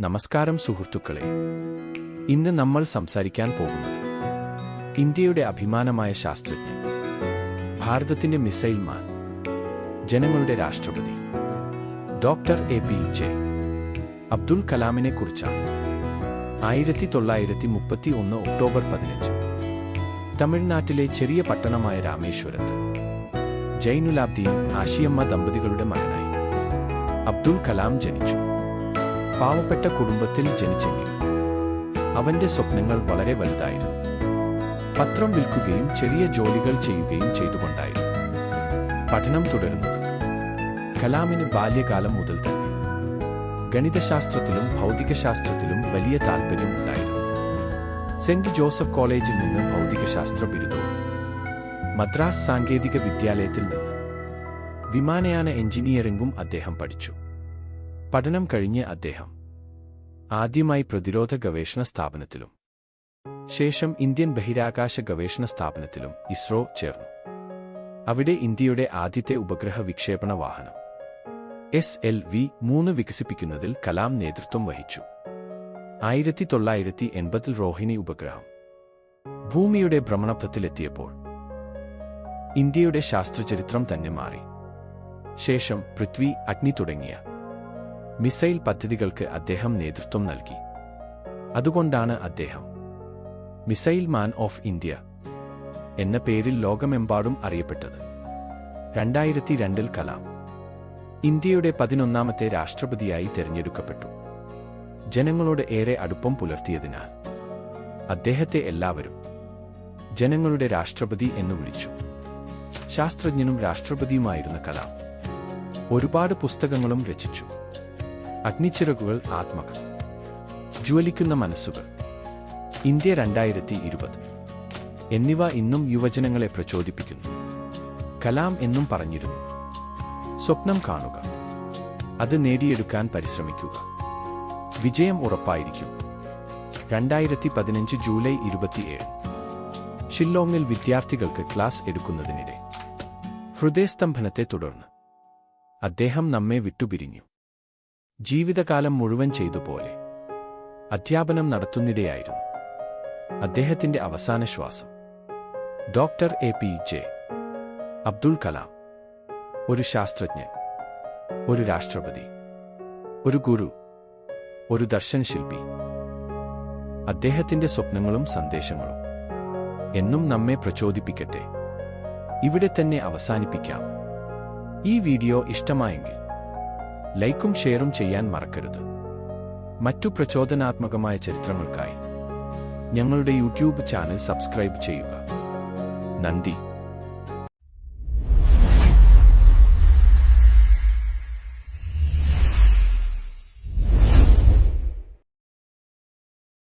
നമസ്കാരം സുഹൃത്തുക്കളെ. ഇന്ന് നമ്മൾ സംസാരിക്കാൻ പോകുന്നത് ഇന്ത്യയുടെ അഭിമാനമായ ശാസ്ത്രജ്ഞൻ ഭാരതത്തിന്റെ മിസൈൽ മാൻ ജനങ്ങളുടെ രാഷ്ട്രപതി doctor A P J. Abdul കലാമിനെ കുറിച്ചാണ്. ആയിരത്തി തൊള്ളായിരത്തി മുപ്പത്തി ഒന്ന് ഒക്ടോബർ പതിനഞ്ച്. തമിഴ്നാട്ടിലെ ചെറിയ പട്ടണമായ രാമേശ്വരത്ത് ജൈനുലാബ്ദീൻ ആശിയമ്മ ദമ്പതികളുടെ മകനായി അബ്ദുൾ കലാം ജനിച്ചു. പാവപ്പെട്ട കുടുംബത്തിൽ ജനിച്ചെങ്കിൽ അവന്റെ സ്വപ്നങ്ങൾ വളരെ വലുതായിരുന്നു. പത്രം വിൽക്കുകയും ചെറിയ ജോലികൾ ചെയ്യുകയും ചെയ്തുകൊണ്ടായിരുന്നു. പഠനം തുടരുന്നത് കലാമിന് ബാല്യകാലം മുതൽ തന്നെ. ഗണിതശാസ്ത്രത്തിലും ഭൗതികശാസ്ത്രത്തിലും വലിയ താൽപ്പര്യം ഉണ്ടായിരുന്നു. സെന്റ് ജോസഫ് കോളേജിൽ നിന്ന് ഭൗതികശാസ്ത്ര ബിരുദവും മദ്രാസ് സാങ്കേതിക വിദ്യാലയത്തിൽ നിന്ന് വിമാനയാന എഞ്ചിനീയറിംഗും അദ്ദേഹം പഠിച്ചു. പഠനം കഴിഞ്ഞ് അദ്ദേഹം ആദ്യമായി പ്രതിരോധ ഗവേഷണ സ്ഥാപനത്തിലും ശേഷം ഇന്ത്യൻ ബഹിരാകാശ ഗവേഷണ സ്ഥാപനത്തിലും ഇസ്രോ ചേർന്നു. അവിടെ ഇന്ത്യയുടെ ആദ്യത്തെ ഉപഗ്രഹ വിക്ഷേപണ വാഹനം എസ് എൽ വി മൂന്ന് വികസിപ്പിക്കുന്നതിൽ കലാം നേതൃത്വം വഹിച്ചു. ആയിരത്തി തൊള്ളായിരത്തി എൺപതിൽ റോഹിണി ഉപഗ്രഹം ഭൂമിയുടെ ഭ്രമണപഥത്തിലെത്തിയപ്പോൾ ഇന്ത്യയുടെ ശാസ്ത്രചരിത്രം തന്നെ മാറി. ശേഷം പൃഥ്വി അഗ്നി തുടങ്ങിയ മിസൈൽ പദ്ധതികൾക്ക് അദ്ദേഹം നേതൃത്വം നൽകി. അതുകൊണ്ടാണ് അദ്ദേഹം മിസൈൽ മാൻ ഓഫ് ഇന്ത്യ എന്ന പേരിൽ ലോകമെമ്പാടും അറിയപ്പെട്ടത്. രണ്ടായിരത്തി രണ്ടിൽ കലാം ഇന്ത്യയുടെ പതിനൊന്നാമത്തെ രാഷ്ട്രപതിയായി തിരഞ്ഞെടുക്കപ്പെട്ടു. ജനങ്ങളോട് ഏറെ അടുപ്പം പുലർത്തിയതിനാൽ അദ്ദേഹത്തെ എല്ലാവരും ജനങ്ങളുടെ രാഷ്ട്രപതി എന്ന് വിളിച്ചു. ശാസ്ത്രജ്ഞനും രാഷ്ട്രപതിയുമായിരുന്ന കലാം ഒരുപാട് പുസ്തകങ്ങളും രചിച്ചു. അഗ്നിച്ചിറകുകൾ ആത്മകൾ ജ്വലിക്കുന്ന മനസ്സുകൾ. ഇന്ത്യ രണ്ടായിരത്തി ഇരുപത് എന്നിവ ഇന്നും യുവജനങ്ങളെ പ്രചോദിപ്പിക്കുന്നു. കലാം എന്നും പറഞ്ഞിരുന്നു. സ്വപ്നം കാണുക. അത് നേടിയെടുക്കാൻ പരിശ്രമിക്കുക. വിജയം ഉറപ്പായിരിക്കും. രണ്ടായിരത്തി പതിനഞ്ച് ജൂലൈ ഇരുപത്തിയേഴ്. ഷില്ലോങ്ങിൽ വിദ്യാർത്ഥികൾക്ക് ക്ലാസ് എടുക്കുന്നതിനിടെ. ഹൃദയസ്തംഭനത്തെ തുടർന്ന്. അദ്ദേഹം നമ്മെ വിട്ടുപിരിഞ്ഞു. ജീവിതകാലം മുഴുവൻ ചെയ്തുപോലെ അധ്യാപനം നടത്തുന്നിടെയായിരുന്നു അദ്ദേഹത്തിന്റെ അവസാന ശ്വാസം. Doctor A P J. Abdul Kalam ഒരു ശാസ്ത്രജ്ഞൻ ഒരു രാഷ്ട്രപതി ഒരു ഗുരു ഒരു ദർശനശില്പി. അദ്ദേഹത്തിന്റെ സ്വപ്നങ്ങളും സന്ദേശങ്ങളും എന്നും നമ്മെ പ്രചോദിപ്പിക്കട്ടെ. ഇവിടെ തന്നെ അവസാനിപ്പിക്കാം. ഈ വീഡിയോ ഇഷ്ടമായെങ്കിൽ ലൈക്കും ഷെയറും ചെയ്യാൻ മറക്കരുത്. മറ്റു പ്രചോദനാത്മകമായ ചരിത്രങ്ങൾക്കായി ഞങ്ങളുടെ യൂട്യൂബ് ചാനൽ സബ്സ്ക്രൈബ് ചെയ്യുക. നന്ദി.